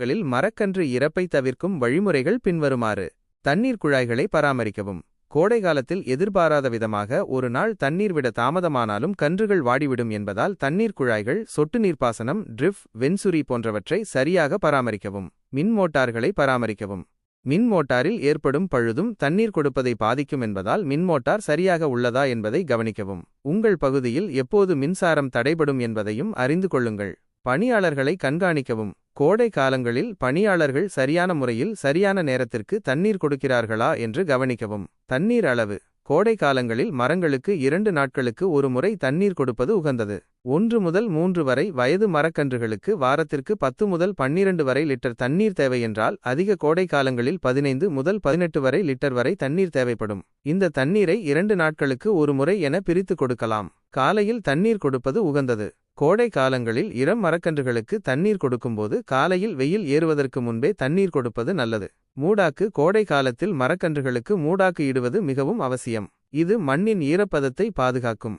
ங்களில் மரக்கன்று இறப்பை தவிர்க்கும் வழிமுறைகள் பின்வருமாறு தண்ணீர் குழாய்களை பராமரிக்கவும். கோடை காலத்தில் எதிர்பாராத விதமாக ஒரு நாள் தண்ணீர் விட தாமதமானாலும் கன்றுகள் வாடிவிடும் என்பதால் தண்ணீர் குழாய்கள் சொட்டு நீர்ப்பாசனம் ட்ரிஃப் வெண்சுரி போன்றவற்றை சரியாக பராமரிக்கவும். மின் மோட்டார்களை பராமரிக்கவும். மின் மோட்டாரில் ஏற்படும் பழுதும் தண்ணீர் கொடுப்பதை பாதிக்கும் என்பதால் மின் மோட்டார் சரியாக உள்ளதா என்பதை கவனிக்கவும். உங்கள் பகுதியில் எப்போது மின்சாரம் தடைபடும் என்பதையும் அறிந்து கொள்ளுங்கள். பணியாளர்களை கண்காணிக்கவும். கோடை காலங்களில் பணியாளர்கள் சரியான முறையில் சரியான நேரத்திற்கு தண்ணீர் கொடுக்கிறார்களா என்று கவனிக்கவும். தண்ணீர் அளவு. கோடை காலங்களில் மரங்களுக்கு இரண்டு நாட்களுக்கு ஒரு முறை தண்ணீர் கொடுப்பது உகந்தது. ஒன்று முதல் மூன்று வரை வயது மரக்கன்றுகளுக்கு வாரத்திற்கு பத்து முதல் பன்னிரண்டு வரை லிட்டர் தண்ணீர் தேவையென்றால் அதிக கோடை காலங்களில் பதினைந்து முதல் பதினெட்டு வரை லிட்டர் வரை தண்ணீர் தேவைப்படும். இந்த தண்ணீரை இரண்டு நாட்களுக்கு ஒரு முறை என பிரித்து கொடுக்கலாம். காலையில் தண்ணீர் கொடுப்பது உகந்தது. கோடை காலங்களில் இளம் மரக்கன்றுகளுக்கு தண்ணீர் கொடுக்கும்போது காலையில் வெயில் ஏறுவதற்கு முன்பே தண்ணீர் கொடுப்பது நல்லது. மூடாக்கு கோடை காலத்தில் மரக்கன்றுகளுக்கு மூடாக்கு இடுவது மிகவும் அவசியம். இது மண்ணின் ஈரப்பதத்தை பாதுகாக்கும்.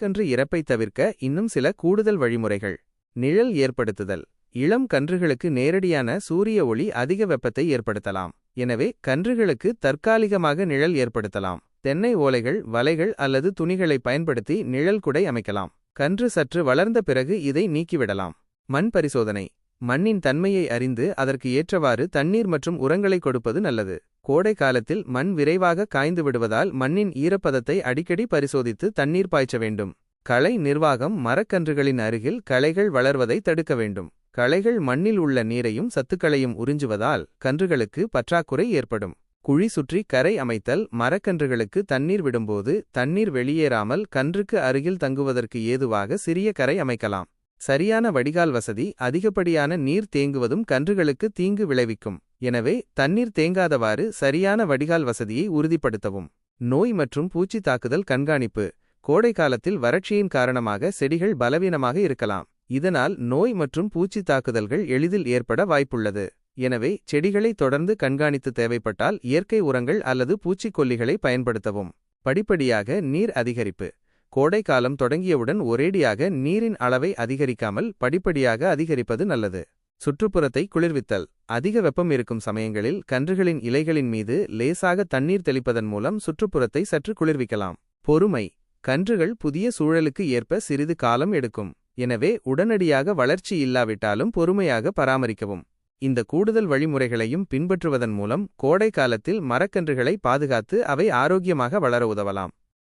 கன்று இறப்பை தவிர்க்க இன்னும் சில கூடுதல் வழிமுறைகள். நிழல் ஏற்படுத்துதல். இளம் கன்றுகளுக்கு நேரடியான சூரிய ஒளி அதிக வெப்பத்தை ஏற்படுத்தலாம். எனவே கன்றுகளுக்கு தற்காலிகமாக நிழல் ஏற்படுத்தலாம். தென்னை ஓலைகள் வலைகள் அல்லது துணிகளை பயன்படுத்தி நிழல் குடை அமைக்கலாம். கன்று சற்று வளர்ந்த பிறகு இதை நீக்கிவிடலாம். மண் பரிசோதனை. மண்ணின் தன்மையை அறிந்து அதற்கு ஏற்றவாறு தண்ணீர் மற்றும் உரங்களை கொடுப்பது நல்லது. கோடை காலத்தில் மண் விரைவாக காய்ந்து விடுவதால் மண்ணின் ஈரப்பதத்தை அடிக்கடி பரிசோதித்து தண்ணீர் பாய்ச்ச வேண்டும். களை நிர்வாகம் மரக்கன்றுகளின் அருகில் களைகள் வளர்வதை தடுக்க வேண்டும். களைகள் மண்ணில் உள்ள நீரையும் சத்துக்களையும் உறிஞ்சுவதால் கன்றுகளுக்கு பற்றாக்குறை ஏற்படும். குழி சுற்றி கரை அமைத்தல் மரக்கன்றுகளுக்கு தண்ணீர் விடும்போது தண்ணீர் வெளியேறாமல் கன்றுக்கு அருகில் தங்குவதற்கு ஏதுவாக சிறிய கரை அமைக்கலாம். சரியான வடிகால் வசதி அதிகப்படியான நீர் தேங்குவதும் கன்றுகளுக்கு தீங்கு விளைவிக்கும். எனவே தண்ணீர் தேங்காதவாறு சரியான வடிகால் வசதியை உறுதிப்படுத்தவும். நோய் மற்றும் பூச்சி தாக்குதல் கண்காணிப்பு கோடை காலத்தில் வறட்சியின் காரணமாக செடிகள் பலவீனமாக இருக்கலாம். இதனால் நோய் மற்றும் பூச்சி தாக்குதல்கள் எளிதில் ஏற்பட வாய்ப்புள்ளது. எனவே செடிகளை தொடர்ந்து கண்காணித்து தேவைப்பட்டால் இயற்கை உரங்கள் அல்லது பூச்சிக்கொல்லிகளை பயன்படுத்தவும். படிப்படியாக நீர் அதிகரிப்பு. கோடை காலம் தொடங்கியவுடன் ஒரேடியாக நீரின் அளவை அதிகரிக்காமல் படிப்படியாக அதிகரிப்பது நல்லது. சுற்றுப்புறத்தை குளிர்வித்தல். அதிக வெப்பம் இருக்கும் சமயங்களில் கன்றுகளின் இலைகளின் மீது லேசாக தண்ணீர் தெளிப்பதன் மூலம் சுற்றுப்புறத்தை சற்று குளிர்விக்கலாம். பொறுமை. கன்றுகள் புதிய சூழலுக்கு ஏற்ப சிறிது காலம் எடுக்கும். எனவே உடனடியாக வளர்ச்சி இல்லாவிட்டாலும் பொறுமையாக பராமரிக்கவும். இந்த கூடுதல் வழிமுறைகளையும் பின்பற்றுவதன் மூலம் கோடை காலத்தில் மரக்கன்றுகளை பாதுகாத்து அவை ஆரோக்கியமாக வளர உதவலாம்.